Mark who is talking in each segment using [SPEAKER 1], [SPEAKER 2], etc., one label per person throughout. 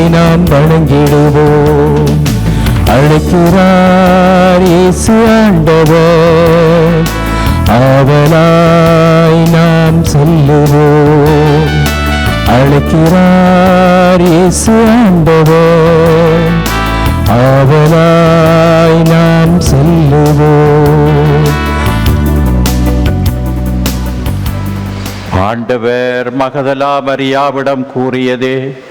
[SPEAKER 1] தந்தையை நாம் வணங்கிடுவோம். அழைக்கிறார் இயேசு ஆண்டவர். ஆவலாய் நாம் செல்லுவோம். அழைக்கிறார் இயேசு ஆண்டவர். ஆவலாய் நாம் செல்லுவோம்.
[SPEAKER 2] ஆண்டவர் மகதலா மரியாவிடம் கூறியதே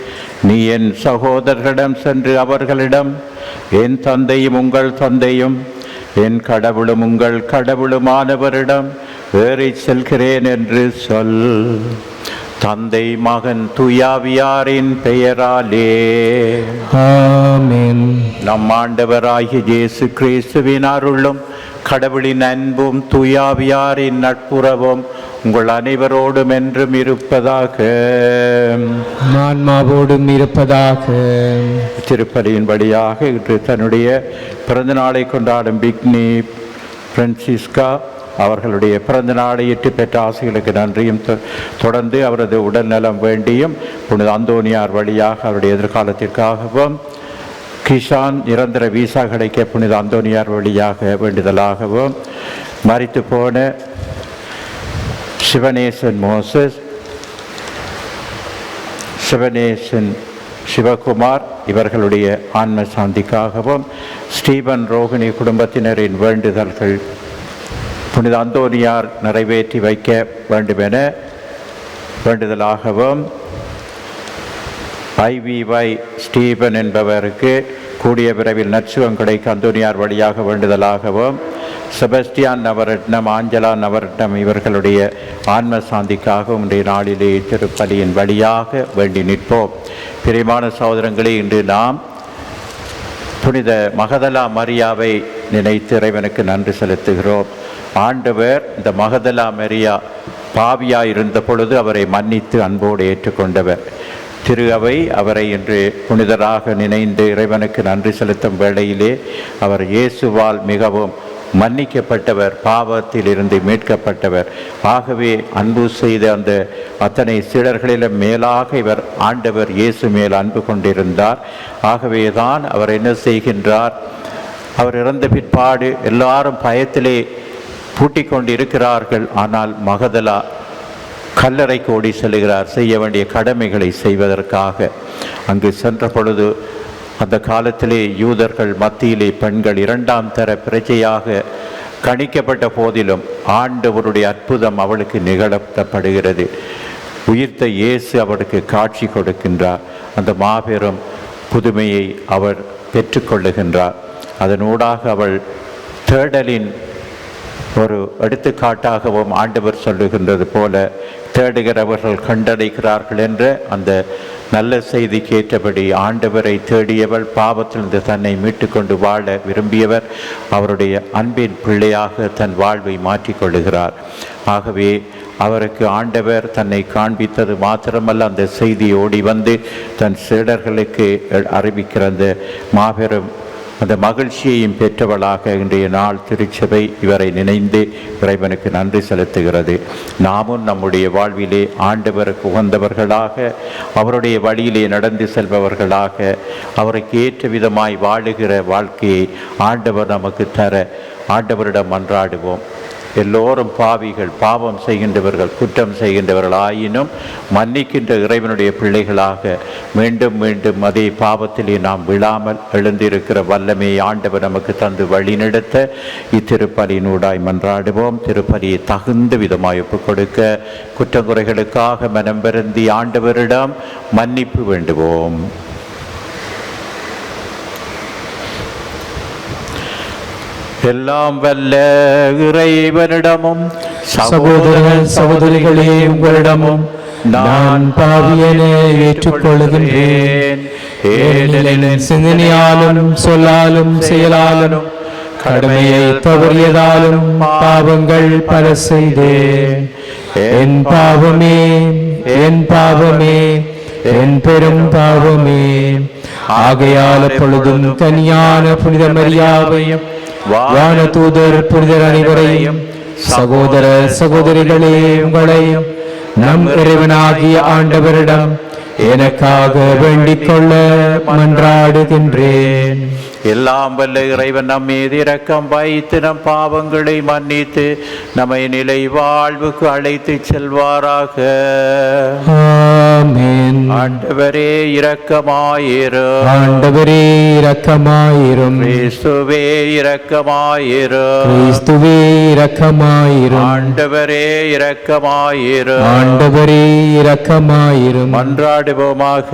[SPEAKER 2] நீ என் சகோதரர்களிடம் சென்று அவர்களிடம் என் தந்தையும் உங்கள் தந்தையும் என் கடவுளும் உங்கள் கடவுளுமானவரிடம் ஏறிச் செல்கிறேன் என்று சொல். தந்தை மகன் துயாவியாரின் பெயராலே.
[SPEAKER 1] ஆமென்.
[SPEAKER 2] நம் ஆண்டவராகிய இயேசு கிறிஸ்துவின் அருளும் கடவுளின் அன்பும் துயாவியாரின் நட்புறவும் உங்கள் அனைவரோடும் என்றும் இருப்பதாக.
[SPEAKER 1] ஆன்மாவோடும் இருப்பதாக.
[SPEAKER 2] திருப்பலியின்படியாக இன்று தன்னுடைய பிறந்த நாளை கொண்டாடும் பிக்னி பிரான்சிஸ்கா அவர்களுடைய பிறந்த நாளையிட்டு பெற்ற ஆசைகளுக்கு நன்றியும் தொடர்ந்து அவரது உடல் நலம் வேண்டியும் புனித அந்தோனியார் வழியாக அவருடைய எதிர்காலத்திற்காகவும் கிஷான் நிரந்தர விசா கிடைக்க புனித அந்தோனியார் வழியாக வேண்டுதலாகவும் மறித்து போன சிவனேசன் மோசஸ் சிவனேசன் சிவகுமார் இவர்களுடைய ஆன்ம சாந்திக்காகவும் ஸ்டீபன் ரோகிணி குடும்பத்தினரின் வேண்டுதல்கள் புனித அந்தோனியார் நிறைவேற்றி வைக்க வேண்டுமென வேண்டுதலாகவும் ஐவிஒய் ஸ்டீபன் என்பவருக்கு கூடிய விரைவில் நற்சுகம் கிடைக்க அந்தோனியார் வழியாக வேண்டுதலாகவும் செபஸ்டியான் நவரட்னம் ஆஞ்சலா நவரட்னம் இவர்களுடைய ஆன்ம சாந்திக்காக இன்றைய நாளிலே திருப்பலியின் வழியாக வேண்டி நிற்போம். பிரிமான சகோதரங்களே இன்று நாம் புனித மகதலா மரியாவை நினைத்து இறைவனுக்கு நன்றி செலுத்துகிறோம். ஆண்டவர் இந்த மகதலா மரியா பாவியா இருந்த பொழுது அவரை மன்னித்து அன்போடு ஏற்றுக்கொண்டவர். திரு அவை அவரை இன்று புனிதராக நினைந்து இறைவனுக்கு நன்றி செலுத்தும் வேளையிலே அவர் இயேசுவால் மிகவும் மன்னிக்கப்பட்டவர் பாவத்தில் இருந்து மீட்கப்பட்டவர். ஆகவே அன்பு செய்த அந்த அத்தனை சீடர்களிலும் மேலாக இவர் ஆண்டவர் இயேசு மேல் அன்பு கொண்டிருந்தார். ஆகவே தான் அவர் என்ன செய்கின்றார்? அவர் இறந்த பிற்பாடு எல்லாரும் பயத்திலே பூட்டிக் கொண்டு இருக்கிறார்கள் ஆனால் மகதலா கல்லறைக்கு ஓடி செல்கிறார் செய்ய வேண்டிய கடமைகளை செய்வதற்காக. அங்கு சென்ற பொழுது அந்த காலத்திலே யூதர்கள் மத்தியிலே பெண்கள் இரண்டாம் தர பிரஜையாக கணிக்கப்பட்ட போதிலும் ஆண்டவருடைய அற்புதம் அவளுக்கு நிகழ்த்தப்படுகிறது. உயிர்த்த இயேசு அவளுக்கு காட்சி கொடுக்கின்றார். அந்த மாபெரும் புதுமையை அவர் பெற்றுக்கொள்ளுகின்றார். அதனூடாக அவள் தேடலின் ஒரு எடுத்துக்காட்டாகவும் ஆண்டவர் சொல்லுகின்றது போல தேடுகிறவர்கள் கண்டடைகிறார்கள் என்ற அந்த நல்ல செய்திக்கு ஏற்றபடி ஆண்டவரை தேடியவள் பாவத்திலிருந்து தன்னை மீட்டுக்கொண்டு வாழ விரும்பியவர் அவருடைய அன்பின் பிள்ளையாக தன் வாழ்வை மாற்றிக்கொள்ளுகிறார். ஆகவே அவருக்கு ஆண்டவர் தன்னை காண்பித்தது மாத்திரமல்ல அந்த செய்தி ஓடி வந்து தன் சீடர்களுக்கு அறிவிக்கிற அந்த மாபெரும் அந்த மகிழ்ச்சியையும் பெற்றவளாக இன்றைய நாள் திருச்சபை இவரை நினைந்து இறைவனுக்கு நன்றி செலுத்துகிறது. நாமும் நம்முடைய வாழ்விலே ஆண்டவருக்கு உகந்தவர்களாக அவருடைய வழியிலே நடந்து செல்பவர்களாக அவருக்கு ஏற்ற விதமாய் வாழுகிற வாழ்க்கையை ஆண்டவர் நமக்கு தர ஆண்டவரிடம் மன்றாடுவோம் எல்லோரும் பாவிகள் பாவம் செய்கின்றவர்கள் குற்றம் செய்கின்றவர்கள் ஆயினும் மன்னிக்கின்ற இறைவனுடைய பிள்ளைகளாக மீண்டும் மீண்டும் அதே பாவத்திலே நாம் விழாமல் எழுந்திருக்கிற வல்லமையை ஆண்டவர் நமக்கு தந்து வழிநடத்த இத்திருப்பலியினூடாய் மன்றாடுவோம். திருப்பலியை தகுந்த விதமாய் ஒப்புக் கொடுக்க குற்றங்குறைகளுக்காக மனம் வருந்தி ஆண்டவரிடம் மன்னிப்பு வேண்டுவோம். எல்லாம் வல்ல இறைவனிடமும்
[SPEAKER 1] சகோதரர்கள் சகோதரிகளே உங்களிடமும் நான் பாவியனை ஏற்றுக்கொள்ளுகின்றேன் ஏனெனில் சிந்தனையாலும் சொல்லாலும் செயலாலும் கடமையை தவறியதாலும் பாவங்கள் பல செய்தேன் என் பாவமே என் பாவமே என் பெரும் பாவமே ஆகையால் பொழுதும் கனியான புனித மரியாவையும் വാനതൂതര് പുരിതരനിവരെയും സഹോദര സഹോദരികളെയും ഉള്ളെയും നം ഇറവനാകിയ ആണ്ടവരിടം എനക്കാകെ
[SPEAKER 2] எல்லாம் வல்ல இறைவன் நம் மீது இரக்கம் வைத்து நம் பாவங்களை மன்னித்து நம்மை நிலை வாழ்வுக்கு அழைத்து செல்வாராக. ஆண்டவரே இரக்கமாயிரும்.
[SPEAKER 1] ஆண்டவரே இரக்கமாயிரும்.
[SPEAKER 2] கிறிஸ்துவே இரக்கமாயிரும்.
[SPEAKER 1] கிறிஸ்துவே இரக்கமாயிரும்.
[SPEAKER 2] ஆண்டவரே இரக்கமாயிரும்.
[SPEAKER 1] ஆண்டவரே இரக்கமாயிரும்.
[SPEAKER 2] மன்றாடுவோமாக.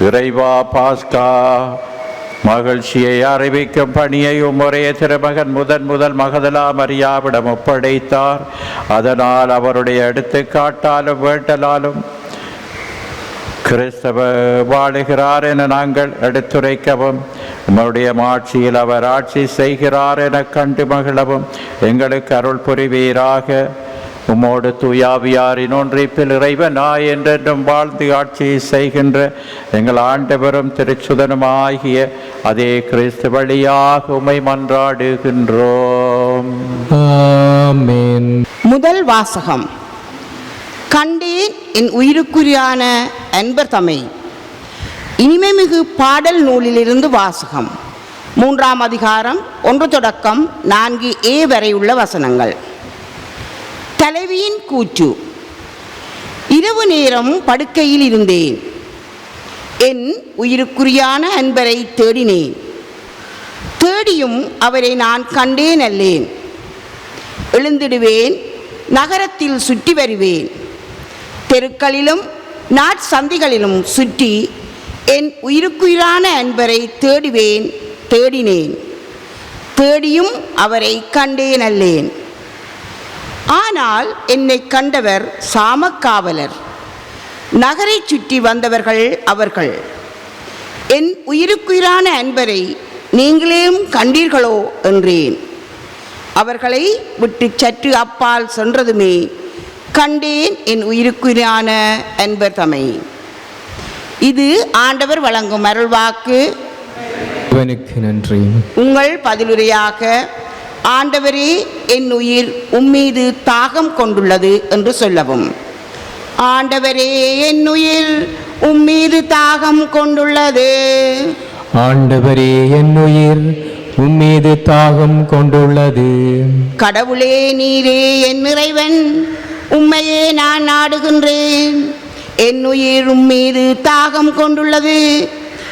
[SPEAKER 2] இறைவா பாஸ்கா. மகிழ்ச்சியை அறிவிக்கும் பணியை உம்முறைய திருமகன் முதன் முதல் மகதலா மரியாவிடம் ஒப்படைத்தார். அதனால் அவருடைய எடுத்துக்காட்டாலும் வேட்டலாலும் கிறிஸ்தவ வாழுகிறார் என நாங்கள் எடுத்துரைக்கவும் உம்முடைய மாட்சியில் அவர் ஆட்சி செய்கிறார் என கண்டு மகிழவும். எங்களுக்கு அருள் புரிவீராக. உம்மோடு தூயாவியாரின் ஒன்றிப்பில் இறைவனாய் என்றென்றும் வாழ்ந்து ஆட்சி செய்கின்ற எங்கள் ஆண்டவரும் திருச்சுதனுமாகிய அதே கிறிஸ்து வழியாக உமை மன்றாடுகின்றோம்.
[SPEAKER 1] ஆமென்.
[SPEAKER 3] முதல் வாசகம். கண்டேன் என் உயிருக்குரியான அன்பர் தமை. இனிமைமிகு பாடல் நூலிலிருந்து வாசகம். மூன்றாம் அதிகாரம் ஒன்று தொடக்கம் நான்கு ஏ வரை உள்ள வசனங்கள். தலைவியின் கூற்று. இரவு நேரம் படுக்கையில் இருந்தேன். என் உயிருக்குரியான அன்பரை தேடினேன். தேடியும் அவரை நான் கண்டேன் அல்லேன். எழுந்திடுவேன் நகரத்தில் சுற்றி வருவேன். தெருக்களிலும் நாட்சந்திகளிலும் சுற்றி என் உயிருக்குயிரான அன்பரை தேடுவேன் தேடினேன். தேடியும் அவரை கண்டேன் அல்லேன். ஆனால் என்னை கண்டவர் சாமக்காவலர். நகரை சுற்றி வந்தவர்கள் அவர்கள். என் உயிருக்குயிரான அன்பரை நீங்களேயும் கண்டீர்களோ என்றேன். அவர்களை விட்டு சற்று அப்பால் சென்றதுமே கண்டேன் என் உயிருக்குயிரான அன்பர் தமை. இது ஆண்டவர் வழங்கும் அருள்வாக்கு.
[SPEAKER 1] நன்றி.
[SPEAKER 3] உங்கள் பதிலுரையாக ஆண்டவரே என் உயிர் உம்மீது தாகம் கொண்டுள்ளது என்று சொல்லவும். ஆண்டவரே என் உயிர் உம்மீது தாகம் கொண்டுள்ளது.
[SPEAKER 1] ஆண்டவரே என் உயிர் உம்மீது தாகம் கொண்டுள்ளது.
[SPEAKER 3] கடவுளே நீரே என் இறைவன் உம்மையே நான் நாடுகின்றேன். என் உயிர் உம்மீது தாகம் கொண்டுள்ளது.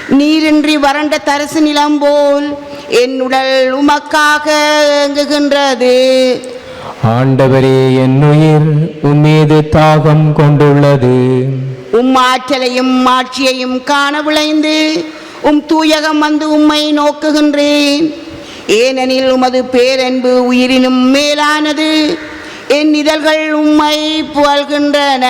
[SPEAKER 3] நீரின்றி வறண்ட தரிசு நிலம் போல் என் உடல் உமக்காக ஏங்குகின்றது.
[SPEAKER 1] ஆண்டவரே என் உயிர் உம்மீது தாகம் கொண்டுள்ளது.
[SPEAKER 3] உம் ஆற்றலையும் ஆட்சியையும் காண விளைந்து உம் தூயகம் வந்து உம்மை நோக்குகின்றேன். ஏனெனில் உமது பேரன்பு உயிரினும் மேலானது என் இதழ்கள் உம்மை புகழ்கின்றன.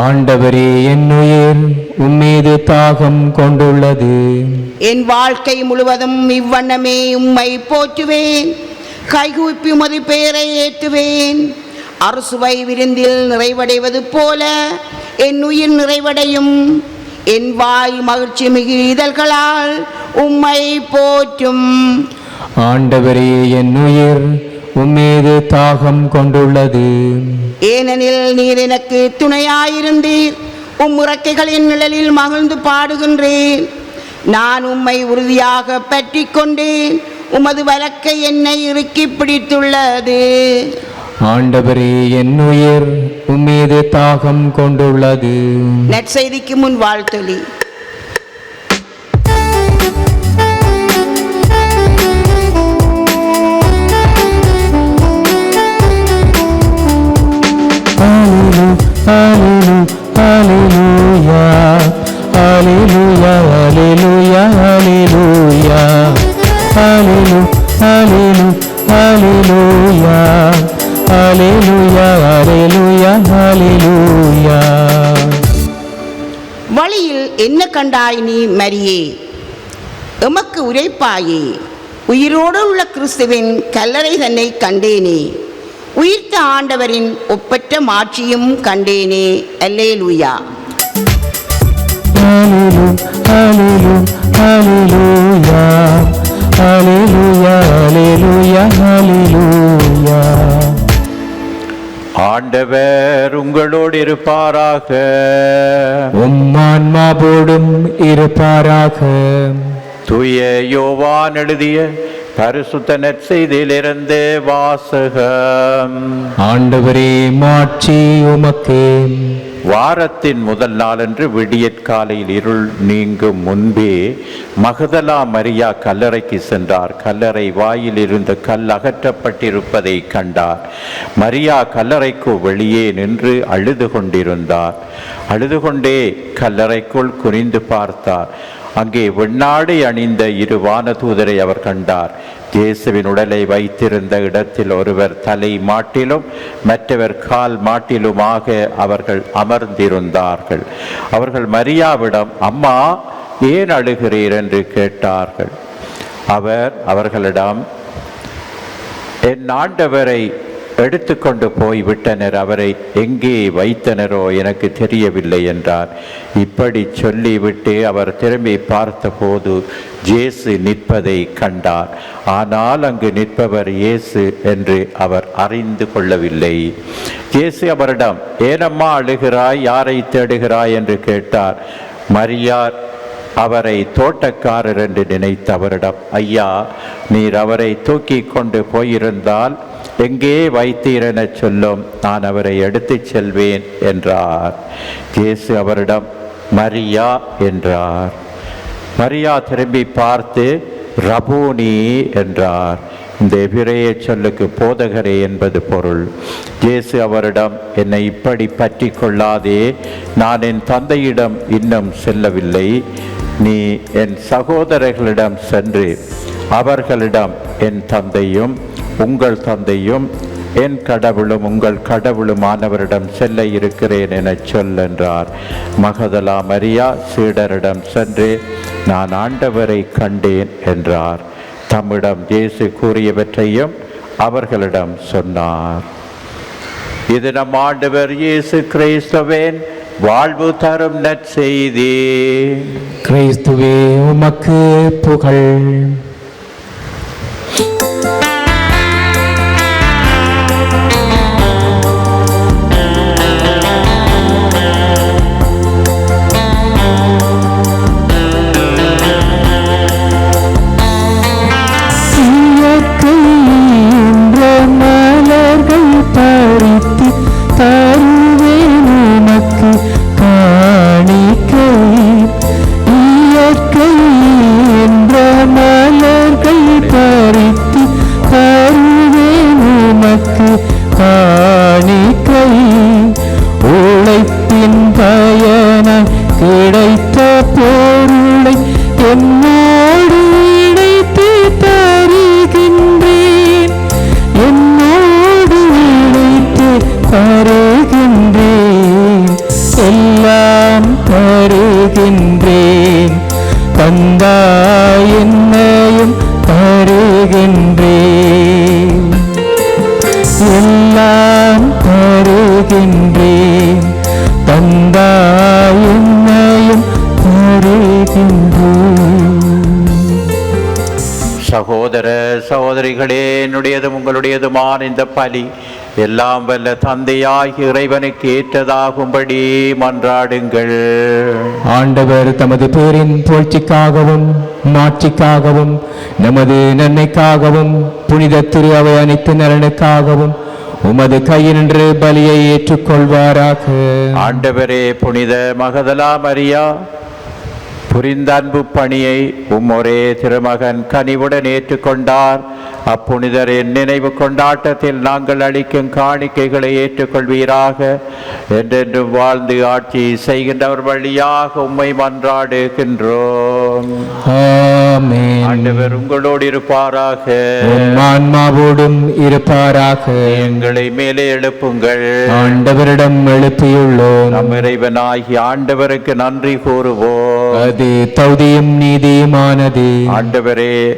[SPEAKER 1] ஆண்டவரே என் உயிர் உம்மீது தாகம் கொண்டுள்ளது.
[SPEAKER 3] என் வாழ்க்கை முழுவதும் இவ்வண்ணமே உம்மை போற்றுவேன். கைகூப்பி உமது பெயரை ஏற்றுவேன். அரசுவை விருந்தில் நிறைவடைவது போல என் உயிர் நிறைவடையும். என் வாய் மகிழ்ச்சி மிகு இதழ்களால் உம்மை போற்றும்.
[SPEAKER 1] ஆண்டவரே என் உயிர் உம்மீது தாகம் கொண்டுள்ளது.
[SPEAKER 3] ஏனெனில் நீர் எனக்கு துணையாயிருந்தீர். உம் உறக்கைகளின் நிழலில் மகிழ்ந்து பாடுகின்றேன். நான் உம்மை உறுதியாக பற்றி கொண்டேன். உமது வழக்கை என்னை இறுக்கி பிடித்துள்ளது.
[SPEAKER 1] ஆண்டவரே என் உயிர் உம்மீது தாகம் கொண்டுள்ளது.
[SPEAKER 3] நற்செய்திக்கு முன் வாழ்த்தொலி. இயேசுவாயே உயிரோடு உள்ள கிறிஸ்துவின் கல்லறை தன்னை கண்டேனே. உயிர்த்த ஆண்டவரின் ஒப்பற்ற மாட்சியும் கண்டேனே.
[SPEAKER 1] அல்லே லூயா
[SPEAKER 2] ஆண்டவர் உங்களோடு இருப்பாராக.
[SPEAKER 1] உம்மான்மாவோடும் இருப்பாராக.
[SPEAKER 2] தூய யோவான் எழுதிய பரிசுத்த நற்செய்தியிலிருந்து வாசகம்.
[SPEAKER 1] ஆண்டவரே மாட்சி உமக்கே.
[SPEAKER 2] வாரத்தின் முதல் நாளன்று விடியற்காலையில் இருள் நீங்கும் முன்பே மகதலா மரியா கல்லறைக்கு சென்றார். கல்லறை வாயில் இருந்த கல் அகற்றப்பட்டிருப்பதை கண்டார். மரியா கல்லறைக்கு வெளியே நின்று அழுது கொண்டிருந்தார். அழுது கொண்டே கல்லறைக்குள் குனிந்து பார்த்தார். அங்கே வெண்ணாடை அணிந்த இரு வானதூதரை அவர் கண்டார். இயேசுவின் உடலை வைத்திருந்த இடத்தில் ஒருவர் தலை மாட்டிலும் மற்றவர் கால் மாட்டிலுமாக அவர்கள் அமர்ந்திருந்தார்கள். அவர்கள் மரியாவிடம் அம்மா ஏன் அழுகிறீர்? என்று கேட்டார்கள். அவர் அவர்களிடம் என் ஆண்டவரை எடுத்துக்கொண்டு போய் விட்டனர் அவரை எங்கே வைத்தனரோ எனக்கு தெரியவில்லை என்றார். இப்படி சொல்லிவிட்டு அவர் திரும்பி பார்த்தபோது ஜேசு நிற்பதை கண்டார். ஆனால் அங்கு நிற்பவர் இயேசு என்று அவர் அறிந்து கொள்ளவில்லை. இயேசு அவரிடம் ஏனம்மா அழுகிறாய்? யாரை தேடுகிறாய்? என்று கேட்டார். மரியார் அவரை தோட்டக்காரர் என்று நினைத்த அவரிடம் ஐயா நீர் அவரை தூக்கி கொண்டு போயிருந்தால் எங்கே வைத்தீர் என சொல்லும் நான் அவரை எடுத்துச் செல்வேன் என்றார். இயேசு அவரிடம் மரியா என்றார். மரியா திரும்பி பார்த்து ரபூனி என்றார். இந்த எபிரேய சொல்லுக்கு போதகரே என்பது பொருள். இயேசு அவரிடம் என்னை இப்படி பற்றி கொள்ளாதே நான் என் தந்தையிடம் இன்னும் செல்லவில்லை. நீ என் சகோதரர்களிடம் சென்று அவர்களிடம் என் தந்தையும் உங்கள் தந்தையும் என் கடவுளும் உங்கள் கடவுளுமானவரிடம் செல்ல இருக்கிறேன் எனச் சொல் என்றார். மகதலா மரியா சீடரிடம் சென்று நான் ஆண்டவரை கண்டேன் என்றார். தம்மிடம் இயேசு கூறியவற்றையும் அவர்களிடம் சொன்னார். இது நம் ஆண்டவர் இயேசு கிறிஸ்துவின் வாழ்வு தரும் நற்செய்தி.
[SPEAKER 1] கிறிஸ்துவே உமக்கு புகழ்.
[SPEAKER 2] உங்களுடையதுமான இந்த பலி எல்லாம் வல்ல தந்தையாகி இறைவனுக்கு ஏற்றதாகும்படி மன்றாடுங்கள்.
[SPEAKER 1] ஆண்டவர் தமது பேரின் புகழ்ச்சிக்காகவும் மாட்சிக்காகவும் நமது நன்மைக்காகவும் புனித திரு அவை அனைத்து நலனுக்காகவும் உமது கையினின்று பலியை ஏற்றுக்கொள்வாராக.
[SPEAKER 2] ஆண்டவரே புனித மகதலா மரியா புரிந்த அன்பு பணியை உம்மொரே திருமகன் கனிவுடன் ஏற்றுக்கொண்டார். அப்புனிதரின் நினைவு கொண்டாட்டத்தில் நாங்கள் அளிக்கும் காணிக்கைகளை ஏற்றுக்கொள்வீராக. என்றென்றும் வாழ்ந்து ஆட்சி செய்கின்றவர் வழியாக உம்மை மன்றாடுகின்றோம். ஆண்டவர் உங்களோடு இருப்பாராக.
[SPEAKER 1] ஆன்மாவோடும் இருப்பாராக.
[SPEAKER 2] எங்களை மேலே எழுப்புங்கள்.
[SPEAKER 1] ஆண்டவரிடம் எழுப்பியுள்ளோம்.
[SPEAKER 2] நம் இறைவனாகி ஆண்டவருக்கு நன்றி கூறுவோம்.
[SPEAKER 1] அது தௌதியும் நீதியுமானது.
[SPEAKER 2] ஆண்டவரே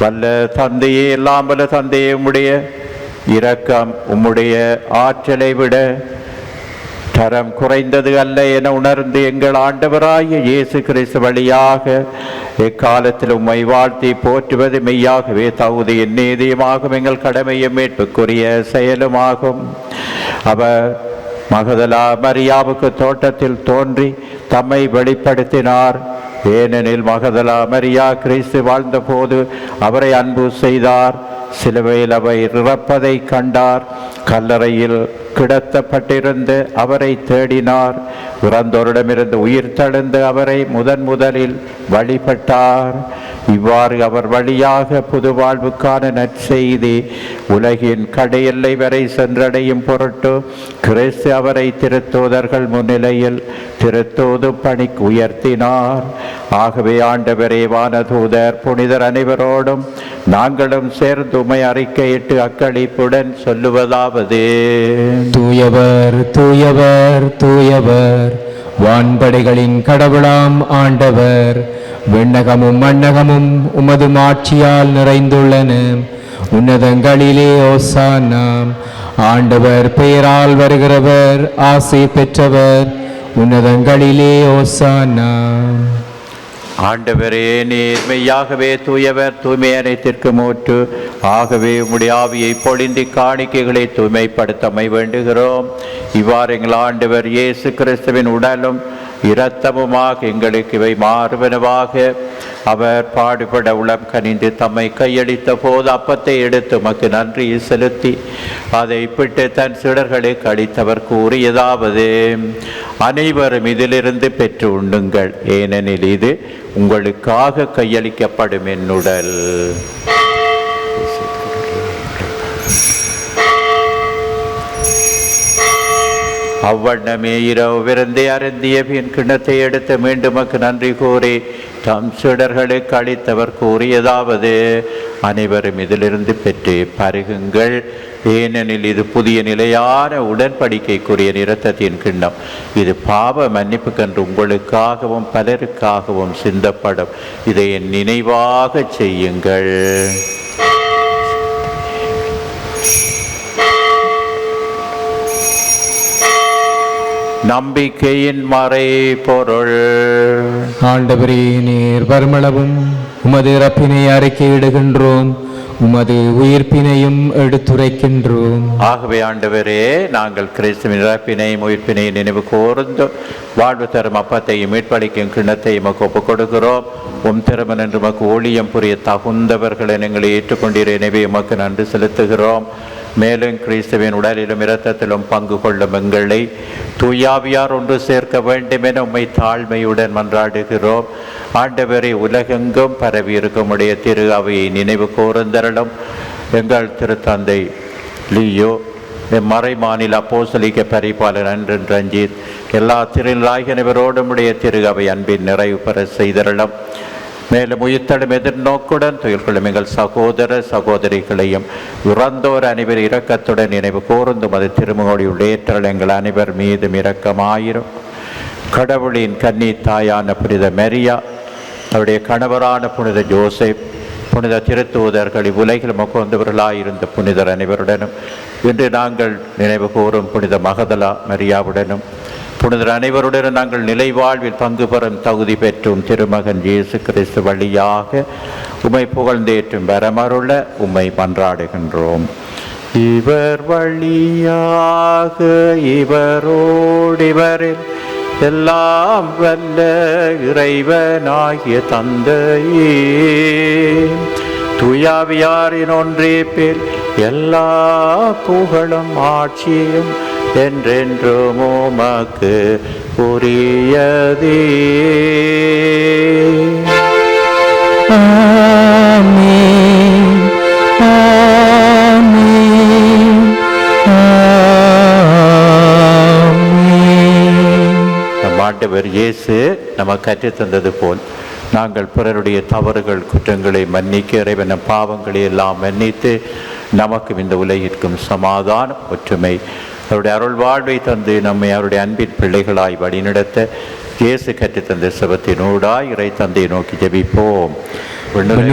[SPEAKER 2] வல்ல தந்தையே எல்லாம் வல்ல தந்தையே உம்முடைய இரக்கம் உம்முடைய ஆற்றலை விட தரம் குறைந்தது அல்ல என உணர்ந்து எங்கள் ஆண்டவராய இயேசு கிறிஸ்து வழியாக எக்காலத்தில் உம்மை வாழ்த்தி போற்றுவது மெய்யாகவே தகுதியின் நீதியுமாகும் எங்கள் கடமையும் மீட்புக்குரிய செயலுமாகும். அவர் மகதலா மரியாவுக்கு தோட்டத்தில் தோன்றி தம்மை வெளிப்படுத்தினார். ஏனெனில் மகதலா மரியா கிறிஸ்து வாழ்ந்தபோது அவரை அன்பு செய்தார். சிலுவையில் அவர் இறப்பதை கண்டார். கல்லறையில் கிடத்தப்பட்டிருந்து அவரை தேடினார். இறந்தோரிடமிருந்து உயிர் தழுந்து அவரை முதன் முதலில் வழிபட்டார். இவ்வாறு அவர் வழியாக புது வாழ்வுக்கான நற்செய்தி உலகின் கடையெல்லை வரை சென்றடையும் பொருட்டு கிறிஸ்து அவரை திருத்தூதர்கள் முன்னிலையில் திருத்தூது பணிக்கு உயர்த்தினார். ஆகவே ஆண்டவரே வானதூதர் புனிதர் அனைவரோடும் நாங்களும் சேர்ந்து உமை அறிக்கையிட்டு அக்களிப்புடன் சொல்லுவதாவது.
[SPEAKER 1] தூயவர் தூயவர் தூயவர். வான்படைகளின் கடவுளாம் ஆண்டவர். விண்ணகமும் மண்ணகமும் உமது மாட்சியால் நிறைந்துள்ளன. உன்னதங்களிலே ஓசானாம் ஆண்டவர் பெயரால் வருகிறவர் ஆசை பெற்றவர். உன்னதங்களிலே ஓசானாம்
[SPEAKER 2] ஆண்டவரே நீர் மெய்யாகவே தூயவர் தூய்மை அனைத்திற்கு மூற்று ஆகவே உம்முடைய ஆவியை பொழிந்து காணிக்கைகளை தூய்மைப்படுத்தமை வேண்டுகிறோம். இவ்வாறு எங்கள் ஆண்டவர் இயேசு கிறிஸ்துவின் உடலும் இரத்தமுமாக எங்களுக்கு இவை மாறுவனவாக. அவர் பாடுபட உளம் கனிந்து தம்மை கையளித்த போது அப்பத்தை எடுத்து மக்கு நன்றியை செலுத்தி அதை பிட்டு தன் சிடர்களுக்கு அளித்தவர் கூறியதாவது அனைவரும் இதிலிருந்து பெற்று உண்ணுங்கள். ஏனெனில் இது உங்களுக்காக கையளிக்கப்படும் என்னுடல் அவ்வண்ணமே இரவு விருந்தை அருந்திய பின் கிண்ணத்தை எடுத்து மீண்டும் உமக்கு நன்றி கூறி தம் சிடர்களுக்கு அளித்தவர் கூறியதாவது அனைவரும் இதிலிருந்து பெற்று பருகுங்கள். ஏனெனில் இது புதிய நிலையான உடன்படிக்கைக்குரிய நிறத்தத்தின் கிண்ணம். இது பாவ மன்னிப்புக்கென்று உங்களுக்காகவும் பலருக்காகவும் சிந்தப்படும். இதை என் நினைவாக செய்யுங்கள். நம்பிக்கையின் மறை பொருள்.
[SPEAKER 1] ஆண்டவரே நீர் வருமளவும் உமது இறப்பினை அறிக்கையிடுகின்றோம். உமது உயிர்ப்பினையும் எடுத்துரைக்கின்றோம்.
[SPEAKER 2] ஆகவே ஆண்டவரே நாங்கள் கிறிஸ்துவின் இறப்பினையும் உயிர்ப்பினையும் நினைவு கூர்ந்து வாழ்வு தரும் அப்பத்தையும் மீட்பளிக்கும் கிண்ணத்தையும் உமக்கு ஒப்புக் கொடுக்கிறோம். உம் திருமன் என்று உமக்கு ஊழியம் புரிய தகுந்தவர்களை எங்களை ஏற்றுக்கொண்டீர். எனவே உமக்கு நன்றி செலுத்துகிறோம். மேலும் கிறிஸ்துவின் உடலிலும் இரத்தத்திலும் பங்கு கொள்ளும் எங்களை தூயாவியார் ஒன்று சேர்க்க வேண்டும் என உண்மை தாழ்மையுடன் மன்றாடுகிறோம். ஆண்டவரை உலகெங்கும் பரவி இருக்கும் உடைய திரு அவையை நினைவு கூர்ந்தரலும் எங்கள் திருத்தந்தை லியோ மறை மாநில அப்போசலிக்க பரிபாலன் அன்றன் ரஞ்சித் எல்லா திருநாயகனவரோடும் உடைய திரு அவை அன்பின் நிறைவு பெற செய்தரலும் மேலும் உயிர்த்தடும் எதிர்நோக்குடன் துயில்களும் எங்கள் சகோதர சகோதரிகளையும் இறந்தோர் அனைவர் இரக்கத்துடன் நினைவு கூர்ந்தும் அது திருமுகோடி உள்ளேற்றல் எங்கள் அனைவர் மீதும் இரக்கமாயிரும். கடவுளின் கன்னி தாயான புனித மெரியா அவருடைய கணவரான புனித ஜோசப் புனித திருத்தூதர்கள் இவ்வுலகில் முகந்தவர்களாயிருந்த புனிதர் அனைவருடனும் இன்று நாங்கள் நினைவு கூறும் புனித மகதலா மரியாவுடனும் புனிதர் அனைவருடனும் நாங்கள் நிலை வாழ்வில் பங்கு பெறும் தகுதி பெற்றும் திருமகன் இயேசு கிறிஸ்து வழியாக உமை புகழ்ந்தேற்றும் வரமருள உம்மை மன்றாடுகின்றோம். இவர் வழியாக இவரோடிவரில் எல்லாம் வல்ல இறைவனாகிய தந்தையே. துயாவியாரின் ஒன்றேப்பில் எல்லா புகழும் ஆட்சியும் என்றென்றும் உமக்கு உரியதே. ஆண்டவர் இயேசு நமக்கு கற்றுத் தந்தது போல் நாங்கள் பிறருடைய தவறுகள் குற்றங்களை மன்னிக்க இறைவன பாவங்களை எல்லாம் மன்னித்து நமக்கும் இந்த உலகிற்கும் சமாதானம் ஒற்றுமை அவருடைய அருள் வாழ்வை தந்து நம்மை அவருடைய அன்பின் பிள்ளைகளாய் வழிநடத்த இயேசு கற்றுத் தந்த சிவத்தினூடாய் இறை தந்தை நோக்கி ஜபிப்போம்.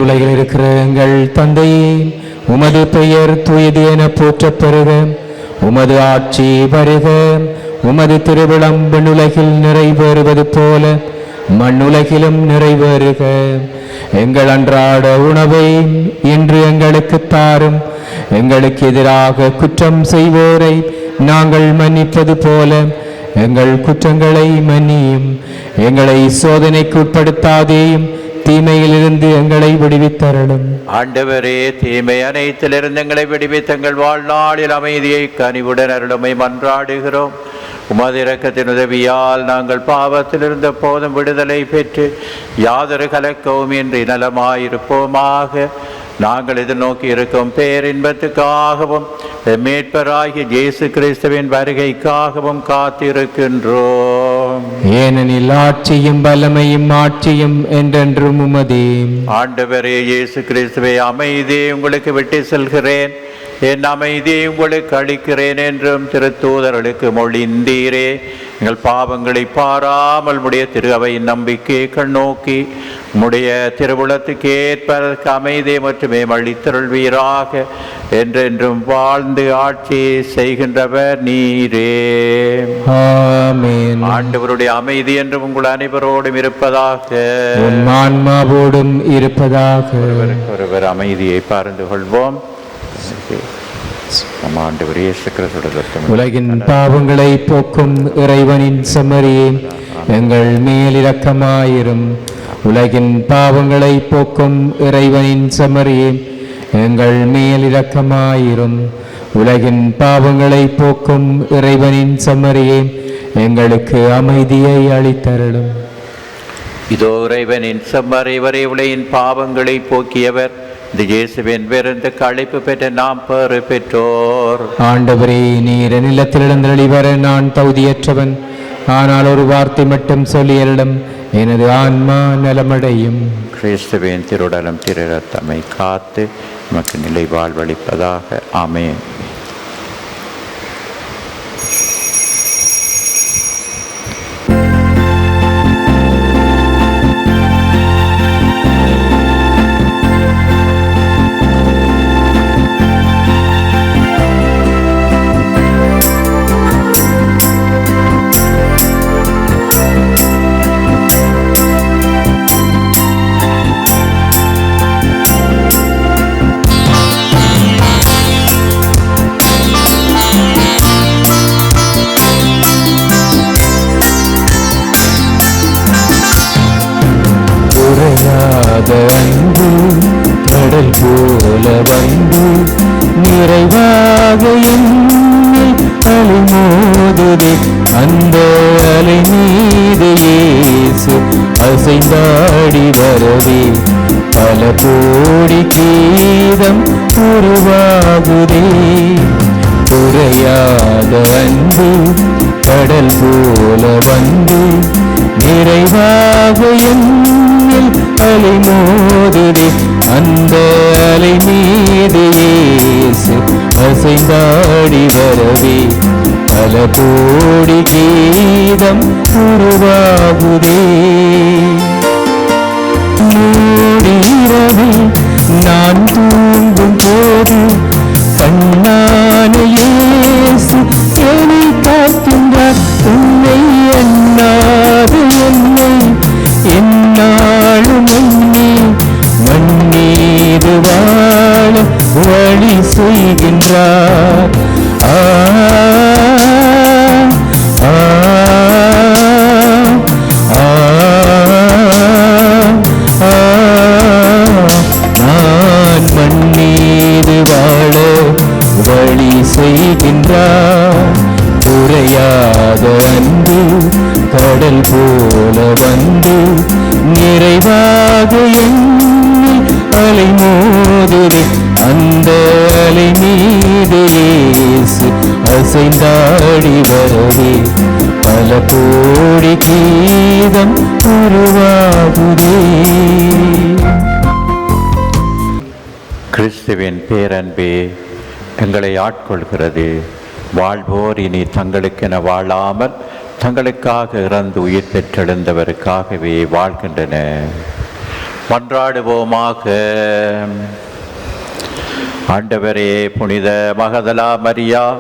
[SPEAKER 1] உலகில் இருக்கிற எங்கள் தந்தையே உமது பெயர் தூயது என போற்றப் பெறுக உமது ஆட்சி வருக. உமது திருவிழம் விண்ணுலகில் நிறைவேறுவது போல மண்ணுலகிலும் நிறைவேறுக. எங்கள் அன்றாட உணவை இன்று எங்களுக்கு தாரும். எங்களுக்கு எதிராக குற்றம் செய்வோரை நாங்கள் மன்னிப்பது போல எங்கள் குற்றங்களை மன்னியும் எங்களை சோதனைக்கு உட்படுத்தாதேயும் தீமையிலிருந்து எங்களை விடுவித்தரலும்
[SPEAKER 2] ஆண்டவரே தீமை அனைத்திலிருந்து எங்களை விடுவித்தங்கள் வாழ்நாளில் அமைதியை கனிவுடன் அருளுமை மன்றாடுகிறோம். உமது இரக்கத்தின் உதவியால் நாங்கள் பாவத்தில் இருந்த போதும் விடுதலை பெற்று யாதொரு கலக்கவும் இன்றி நலமாயிருப்போமாக. நாங்கள் எதிர்நோக்கி இருக்கும் பேரின்பத்துக்காகவும் மீட்பராகிய இயேசு கிறிஸ்துவின் வருகைக்காகவும் காத்திருக்கின்றோம்.
[SPEAKER 1] ஏனெனில் ஆட்சியும் வல்லமையும் ஆட்சியும் என்றென்றும் உமதே.
[SPEAKER 2] ஆண்டவரே இயேசு கிறிஸ்துவை அமைதி உங்களுக்கு விட்டு செல்கிறேன். என் அமைதியை உங்களுக்கு அளிக்கிறேன் என்றும் திருத்தூதர்களுக்கு மொழிந்தீரே. எங்கள் பாவங்களை பாராமல் உடைய திரு அவையின் நம்பிக்கையை கண்ணோக்கி உம்முடைய திருவுளத்துக்கு ஏற்பதற்கு அமைதியை மட்டுமே அளித்தருள்வீராக என்றென்றும் வாழ்ந்து ஆட்சி செய்கின்றவர் நீரே. ஆண்டவருடைய அமைதி என்றும் உங்கள் அனைவரோடும் இருப்பதாக.
[SPEAKER 1] ஆன்மாவோடும் இருப்பதாக.
[SPEAKER 2] ஒருவருக்கு ஒருவர் அமைதியை பார்ந்து கொள்வோம்.
[SPEAKER 1] உலகின் பாவங்களை போக்கும் இறைவனின் செம்மறியே எங்கள் மேல் இரக்கமாயிரும் உலகின் பாவங்களை போக்கும் இறைவனின் செம்மறியே எங்கள் மேல் இரக்கமாயிரும். உலகின் பாவங்களை போக்கும் இறைவனின் செம்மறியே எங்களுக்கு அமைதியை அளித்தருளும்.
[SPEAKER 2] இதோ இறைவனின் செம்மறை வரை உலகின் பாவங்களை போக்கியவர். இந்த இயேசுவின் விருந்து அழைப்பு பெற்ற நாம் பெறு பெற்றோர்
[SPEAKER 1] ஆண்டவரே நீர் நிலத்தில் எழுந்தருளி வர நான் தகுதியற்றவன். ஆனால் ஒரு வார்த்தை மட்டும் சொல்லியரிடம் எனது ஆன்மா நலமடையும்.
[SPEAKER 2] கிறிஸ்துவின் திருடலம் திரு ரத்தமை காத்து நமக்கு நிலை வாழ்வளிப்பதாக. ஆமேன்.
[SPEAKER 1] அசைந்தாடி வரவே பல கோடி கீதம் உருவாகுதே. குறையாத அன்பு கடல் போல வந்து நிறைவாக என்னில் அலை மோதுதே அந்த அலை மீது அசைந்தாடி வரவே பல கோடி கீதம் உருவாகுதே. மூடிரவில் நான் தூங்கும் போது கண்ணான இயேசு என்னை காக்கின்றார். உன்னை என்னாது என்னை என்னாலும் எண்ணி மண்ணீது வாழ வழி செய்கின்றார் அசைந்தாடி வரவே பல கோடி கீதம் உருவாகுதே.
[SPEAKER 2] கிறிஸ்துவின் பேரன்பே எங்களை ஆட்கொள்கிறது. வாழ்வோர் இனி தங்களுக்கென வாழாமல் தங்களுக்காக இறந்து உயிர் பெற்றெழுந்தவருக்காகவே வாழ்கின்றன. மன்றாடுவோமாக. ஆண்டவரே புனித மகதலா மரியா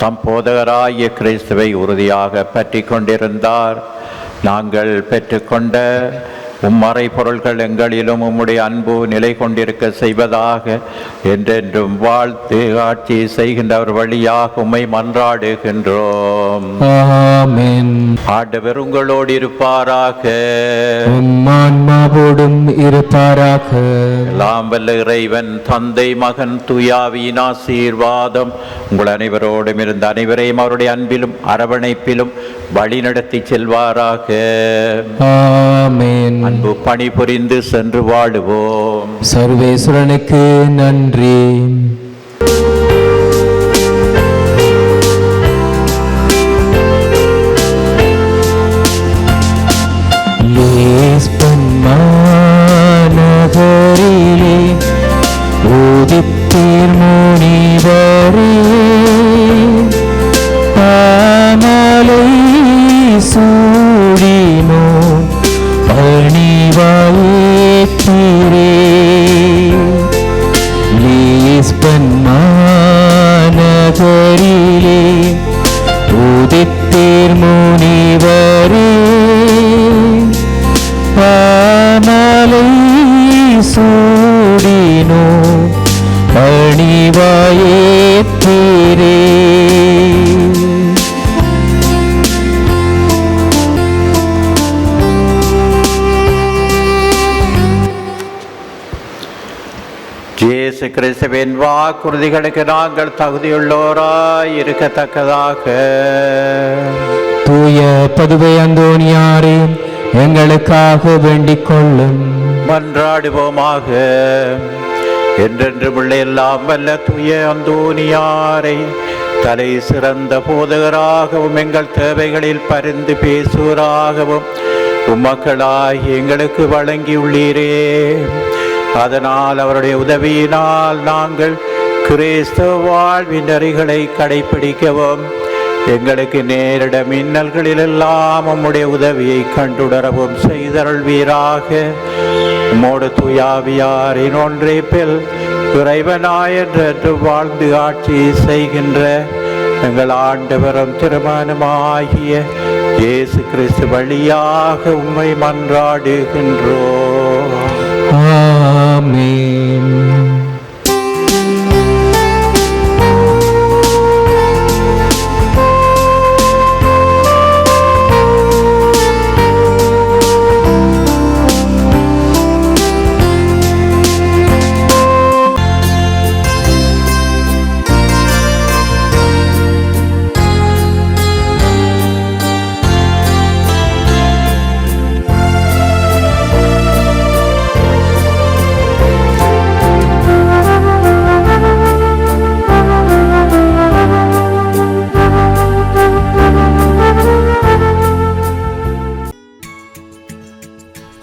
[SPEAKER 2] தம் போதகராகிய கிறிஸ்துவை உறுதியாக பற்றி கொண்டிருந்தார். நாங்கள் பெற்றுக்கொண்ட உம்மறை பொருள்கள் எங்களிலும் உம்முடைய அன்பு நிலை கொண்டிருக்க செய்வதாக என்றென்றும் வாழ்த்து ஆட்சி செய்கின்றவர் வழியாக உம்மை மன்றாடுகின்றோம். ஆண்டவர் உங்களோடு இருப்பாராக.
[SPEAKER 1] உம்மான்மாவோடும் இருப்பாராக.
[SPEAKER 2] எல்லாம் வல்ல இறைவன் தந்தை மகன் துயாவியின் ஆசீர்வாதம். உங்கள் அனைவரோடும் இருந்த அனைவரையும் அவருடைய அன்பிலும் அரவணைப்பிலும் வழிநடத்தி செல்வாராக.
[SPEAKER 1] ஆமென்.
[SPEAKER 2] அன்பு பணிபுரிந்து சென்று வாழுவோம்.
[SPEAKER 1] சர்வேஸ்வரனுக்கு நன்றி. லேஸ்பன் மாநகரிலே
[SPEAKER 2] வாக்குறுதிகளுக்கு நாங்கள் தகுதியுள்ளோராய் இருக்கத்தக்கதாக.
[SPEAKER 1] தூய பதுவை அந்தோணியாரே எங்களுக்காக வேண்டிக் கொள்ளும்.
[SPEAKER 2] மன்றாடுவோமாக. என்றென்று உள்ள எல்லாம் வல்ல தூய அந்தோனியாரை தலை சிறந்த போதகராகவும் எங்கள் தேவைகளில் பரிந்து பேசுவராகவும் உம்மக்களாய் எங்களுக்கு வழங்கியுள்ளீரே. அதனால் அவருடைய உதவியினால் நாங்கள் கிறிஸ்துவ வாழ்வின் நெறிகளை கடைப்பிடிக்கவும் எங்களுக்கு நேரிட மின்னல்களிலெல்லாம் உம்முடைய உதவியை கண்டுணரவும் செய்தருள்வீராக. மோடு துயாவியாரின் ஒன்றைப்பில் இறைவனாயன்று வாழ்ந்து ஆட்சி செய்கின்ற எங்கள் ஆண்டவரும் திருமணமாகிய இயேசு கிறிஸ்து வழியாக உண்மை மன்றாடுகின்றோம்.
[SPEAKER 1] ஆமென்.